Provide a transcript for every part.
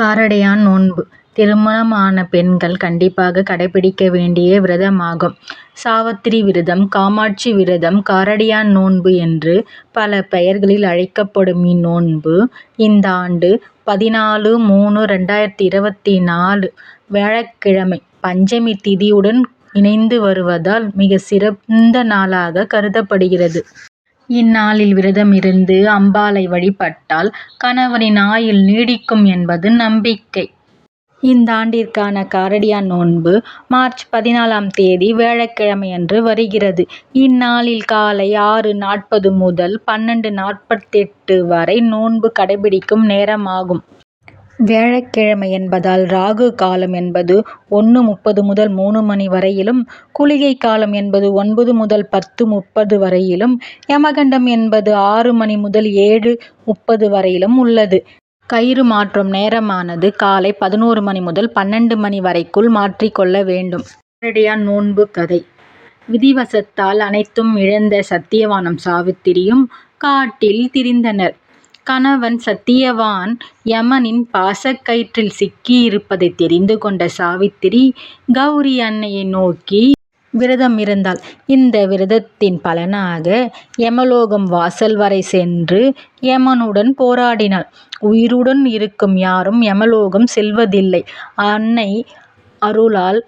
காரடையான் நோன்பு திருமணமான பெண்கள் கண்டிப்பாக கடைபிடிக்க வேண்டிய விரதமாகும். சாவித்திரி விரதம் காமாட்சி விரதம் காரடையான் நோன்பு என்று பல பெயர்களில் அழைக்கப்படும் இந்நோன்பு இந்தாண்டு பதினாலு மூணு ரெண்டாயிரத்தி இருபத்து நாலு வியாழக்கிழமை பஞ்சமி திதியுடன் இணைந்து வருவதால் மிகச் சிறந்த நாளாக கருதப்படுகிறது. இந்நாளில் விரதம் இருந்து அம்பாளை வழிபட்டால் கணவனின் ஆயுள் நீடிக்கும் என்பது நம்பிக்கை. இந்தாண்டிற்கான காரடியா நோன்பு மார்ச் பதினாலாம் தேதி வியாழக்கிழமையன்று வருகிறது. இந்நாளில் காலை ஆறு.நாற்பது முதல் பன்னெண்டு நாற்பத்தெட்டு வரை நோன்பு கடைபிடிக்கும் நேரமாகும். வியாழக்கிழமை என்பதால் ராகு காலம் என்பது ஒன்று முப்பது முதல் மூணு மணி வரையிலும் குளிகை காலம் என்பது ஒன்பது முதல் பத்து முப்பது வரையிலும் யமகண்டம் என்பது ஆறு மணி முதல் ஏழு முப்பது வரையிலும் உள்ளது. கயிறு மாற்றும் நேரமானது காலை பதினோரு மணி முதல் பன்னெண்டு மணி வரைக்குள் மாற்றிக் கொள்ள வேண்டும். நேரடியான் நோன்பு கதை விதிவசத்தால் அனைத்தும் இழந்த சத்தியவானம் சாவித்திரியும் காட்டில் திரிந்தனர். கணவன் சத்தியவான் யமனின் பாசக்கயிற்றில் சிக்கியிருப்பதை தெரிந்து கொண்ட சாவித்திரி கௌரி அன்னையை நோக்கி விரதம் இருந்தாள். இந்த விரதத்தின் பலனாக யமலோகம் வாசல் வரை சென்று யமனுடன் போராடினாள். உயிருடன் இருக்கும் யாரும் யமலோகம் செல்வதில்லை. அன்னை அருளால்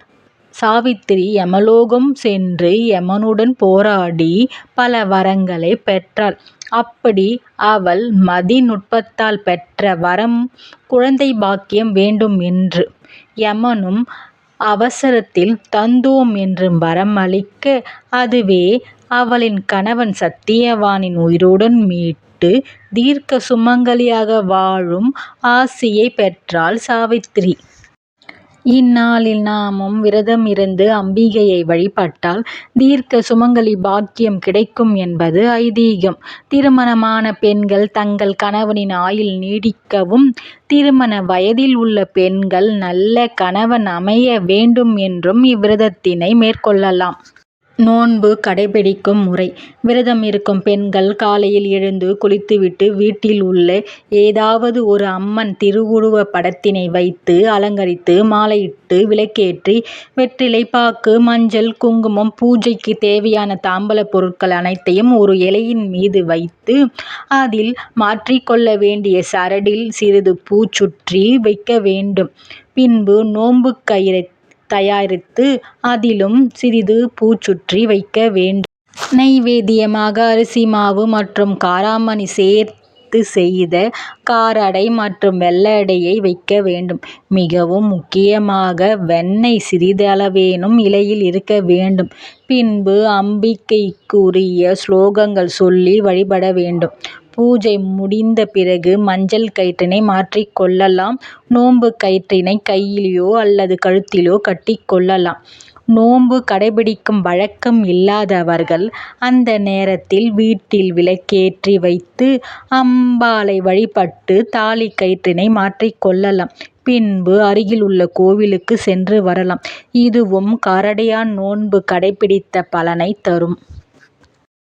சாவித்திரி யமலோகம் சென்று யமனுடன் போராடி பல வரங்களைப் பெற்றாள். அப்படி அவள் மதி நுட்பத்தால் பெற்ற வரம் குழந்தை பாக்கியம் வேண்டும் என்று. யமனும் அவசரத்தில் தந்தோம் என்று வரம் அளிக்க அதுவே அவளின் கணவன் சத்தியவானின் உயிருடன் மீட்டு தீர்க்க சுமங்கலியாக வாழும் ஆசியை பெற்றாள் சாவித்திரி. இந்நாளில் நாமும் விரதம் இருந்து அம்பிகையை வழிபட்டால் தீர்க்க சுமங்கலி பாக்கியம் கிடைக்கும் என்பது ஐதீகம். திருமணமான பெண்கள் தங்கள் கணவனின் ஆயுள் நீடிக்கவும் திருமண வயதில் உள்ள பெண்கள் நல்ல கணவன் அமைய வேண்டும் என்றும் இவ்விரதத்தினை மேற்கொள்ளலாம். நோன்பு கடைபிடிக்கும் முறை விரதம் இருக்கும் பெண்கள் காலையில் எழுந்து குளித்துவிட்டு வீட்டில் உள்ள ஏதாவது ஒரு அம்மன் திருவுருவப் படத்தினை வைத்து அலங்கரித்து மாலையிட்டு விளக்கேற்றி வெற்றிலை பாக்கு மஞ்சள் குங்குமம் பூஜைக்கு தேவையான தாம்பலப் பொருட்கள் அனைத்தையும் ஒரு இலையின் மீது வைத்து அதில் மாற்றிக்கொள்ள வேண்டிய சரடில் சிறிது பூ சுற்றி வைக்க வேண்டும். பின்பு நோன்புக் கயிறை தயாரித்து அதிலும் சிறிது பூச்சுற்றி வைக்க வேண்டும். நைவேத்தியமாக அரிசி மாவு மற்றும் காராமணி சேர்த்து செய்த காரடை மற்றும் வெள்ளடையை வைக்க வேண்டும். மிகவும் முக்கியமாக வெண்ணெய் சிறிதளவேனும் இலையில் இருக்க வேண்டும். பின்பு அம்பிகைக்குரிய ஸ்லோகங்கள் சொல்லி வழிபட வேண்டும். பூஜை முடிந்த பிறகு மஞ்சள் கயிற்றினை மாற்றிக் கொள்ளலாம். கயிற்றினை கையிலோ அல்லது கழுத்திலோ கட்டிக் கொள்ளலாம். நோன்பு கடைபிடிக்கும் வழக்கம் இல்லாதவர்கள் அந்த நேரத்தில் வீட்டில் விளக்கேற்றி வைத்து அம்பாளை வழிபட்டு தாலிக் கயிற்றினை மாற்றிக் கொள்ளலாம். பின்பு அருகில் உள்ள கோவிலுக்கு சென்று வரலாம். இதுவும் கரடையான் நோன்பு கடைபிடித்த பலனை தரும்.